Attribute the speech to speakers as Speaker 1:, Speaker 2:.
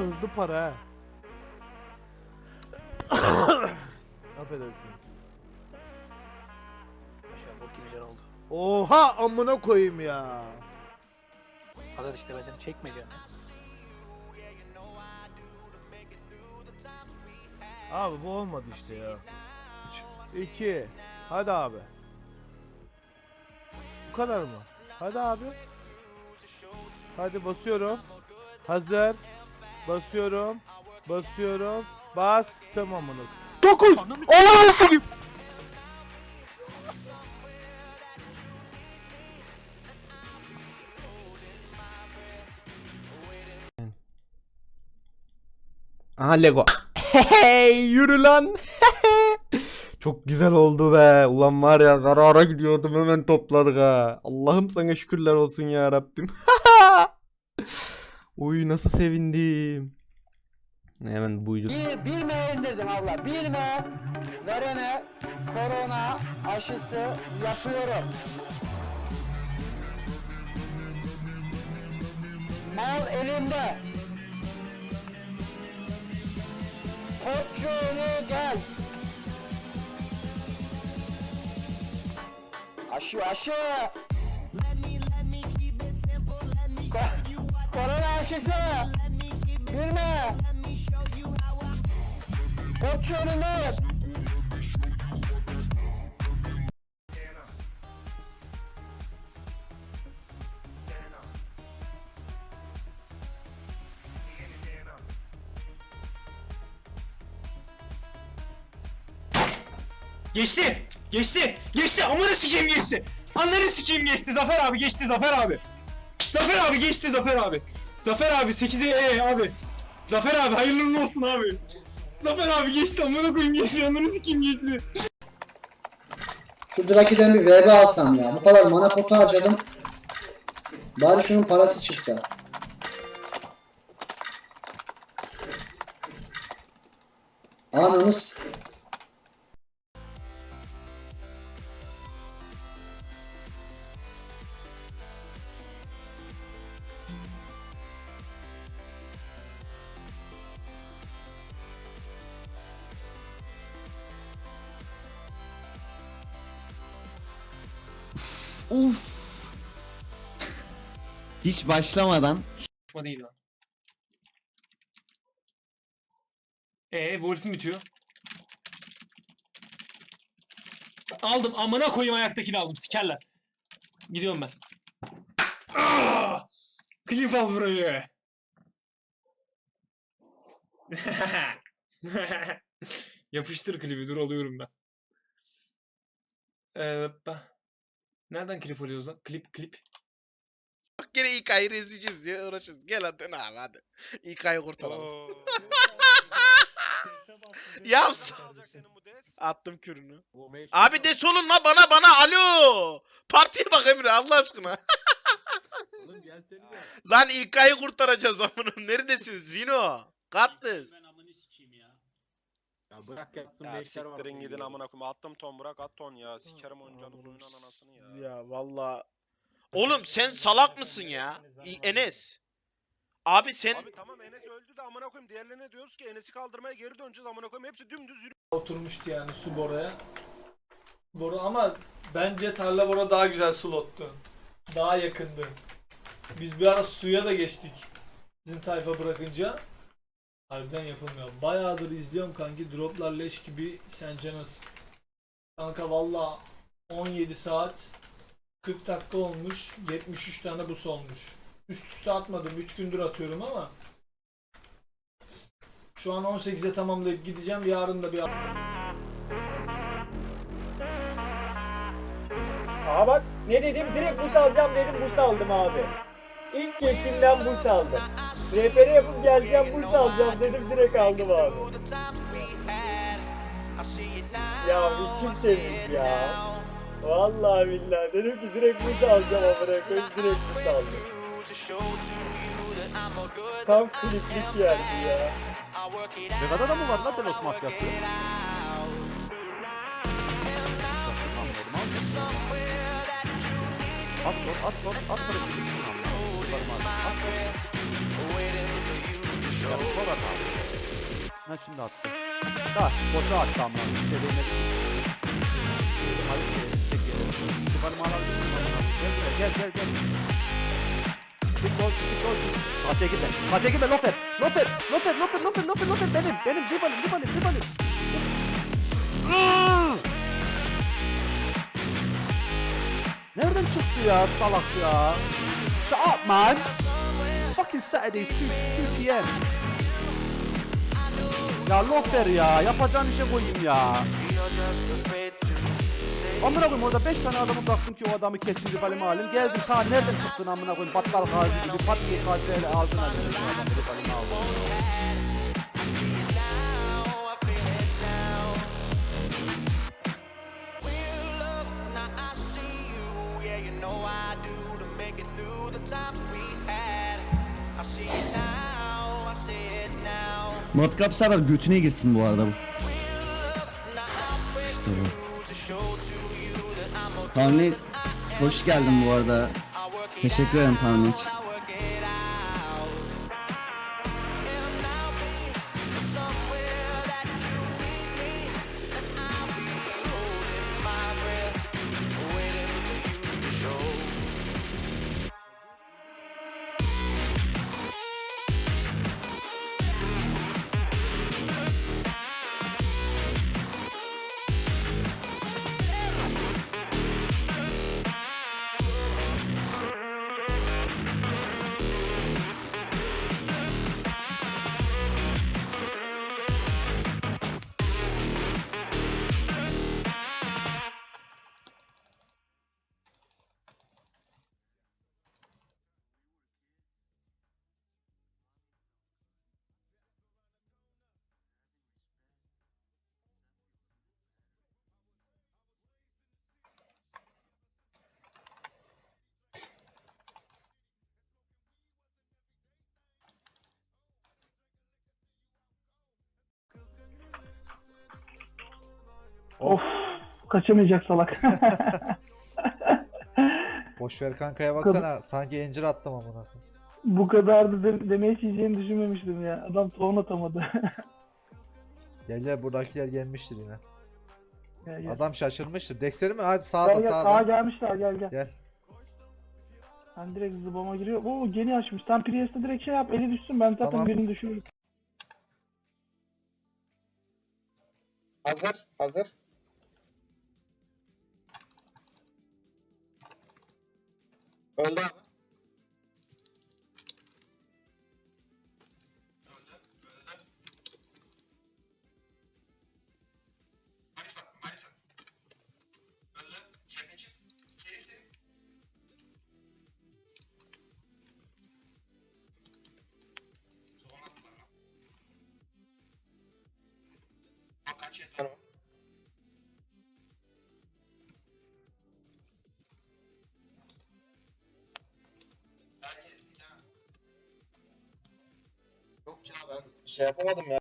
Speaker 1: hızlı para ha. Affedersiniz.
Speaker 2: Maşallah bok güzel oldu.
Speaker 1: Oha amına koyayım ya.
Speaker 2: Azat işte ben seni çekme diyorum.
Speaker 1: Abi bu olmadı işte ya. 2 Hadi abi. Bu kadar mı? Hadi abi. Hadi basıyorum. Hazır. Basıyorum. Basıyorum. Bas. Tamam onu. 9. Allah'ını sikeyim.
Speaker 3: Aha Lego. Hey yürü lan. Çok güzel oldu be. Ulan var ya zarara gidiyordum hemen topladık ha. Allah'ım sana şükürler olsun ya Rabbim. Uy nasıl sevindim. Hemen buydu.
Speaker 4: Bir, bilmeye indirdim abla. Bilme. Verene korona aşısı yapıyorum. Mal elimde. Koçunu gel. Aşı aşı. Ko- korona aşısı. Bilme. Koçunu
Speaker 5: Geçti. Geçti. Geçti. Amanı sikeyim geçti. Ananı sikeyim geçti. Zafer abi geçti Zafer abi. Zafer abi geçti Zafer abi. Zafer abi 8'e e abi. Zafer abi hayırlı olsun abi. Zafer abi geçti amına koyayım geçti. Ananı sikeyim geçti.
Speaker 6: Şu Draki'den bir VB alsam ya. Bu kadar mana potu harcadım. Bari şunun parası çıksa. Ananız.
Speaker 3: Uf. Hiç başlamadan
Speaker 5: Konuşma değil lan. Ee Wolf'um bitiyor. Aldım amına koyayım ayaktakini aldım sikerler. Gidiyorum ben. Ah! Klip al burayı. Yapıştır klibi dur alıyorum ben. Ee, Nereden klip alıyoruz lan? Klip klip.
Speaker 7: Bak gene ilk ayı izleyeceğiz diye uğraşırız. Gel hadi abi hadi. İlk ayı kurtaralım. Ya Attım kürünü. Abi de solun la bana bana alo. Partiye bak Emre Allah aşkına. Lan ilk ayı kurtaracağız amına. Neredesiniz Vino? Katlis.
Speaker 8: Ya bırak yapsın
Speaker 9: Ya
Speaker 8: beşler var.
Speaker 9: siktirin gidin amına koyayım. Attım ton bırak at ton ya. Sikerim oyuncağını oyunun anasını ya.
Speaker 7: Ya valla. Oğlum sen salak mısın ya? İ- Enes. Abi sen
Speaker 9: Abi tamam Enes öldü de amına koyayım. Diğerlerine diyoruz ki Enes'i kaldırmaya geri döneceğiz amına koyayım. Hepsi dümdüz yürü.
Speaker 10: oturmuştu yani su boraya. Boru ama bence tarla bora daha güzel slottu. Daha yakındı. Biz bir ara suya da geçtik. Bizim tayfa bırakınca. Harbiden yapılmıyor. Bayağıdır izliyorum kanki. Droplar leş gibi. Sence nasıl? Kanka valla 17 saat 40 dakika olmuş. 73 tane bus olmuş. Üst üste atmadım. 3 gündür atıyorum ama şu an 18'e tamamlayıp gideceğim. Yarın da bir
Speaker 4: Aa bak ne dedim direkt bus alacağım dedim bus aldım abi. İlk kesimden bus aldım. Rehberi yapıp geleceğim bus alacağım dedim direkt aldım abi. Ya içim temiz ya. Vallahi billahi dedim ki direkt bus alacağım amına koyayım direkt bus aldım. Tam kliplik yerdi ya.
Speaker 1: Vega'da da mı var lan Delos mafyası? At sor, at sor, at sor. At sor.
Speaker 8: Polat abi. Ha şimdi attı. Da boşa attı ama. Bir şey. Hadi Çıkarımı alabilir. Nereden çıktı ya salak ya? Shut up man. Fucking Saturday 2 p.m. Ya Lofer ya yapacağın işe koyayım ya. Amına koyayım orada 5 tane adamı bıraktım ki o adamı kesin bir balime alayım. Geldin ta nereden çıktın amına koyayım battal gazi gibi pat diye kaseyle ağzına dedim adamı balime aldım.
Speaker 6: Matkap sarar götüne girsin bu arada bu. İşte bu. Pavni hoş geldin bu arada. Teşekkür ederim Pavni.
Speaker 11: Of.
Speaker 12: Kaçamayacak salak.
Speaker 11: Boş ver kankaya baksana. Sanki encir attım amına.
Speaker 12: Bu kadar da de- demeye yiyeceğini düşünmemiştim ya. Adam ton atamadı.
Speaker 11: Gel gel buradakiler gelmiştir yine.
Speaker 12: Gel, gel.
Speaker 11: Adam şaşırmıştır. Dexter'i mi? Hadi sağda
Speaker 12: Gel, gel.
Speaker 11: sağda.
Speaker 12: Gelmişler gel gel.
Speaker 11: Gel.
Speaker 12: Ben direkt zıbama giriyor. Oo geni açmış. Sen Priest'e direkt şey yap. Eli düşsün. Ben zaten
Speaker 11: Tamam.
Speaker 12: birini düşürürüm.
Speaker 13: Hazır, hazır. Öldü abi. Yok ya ben şey yapamadım ya.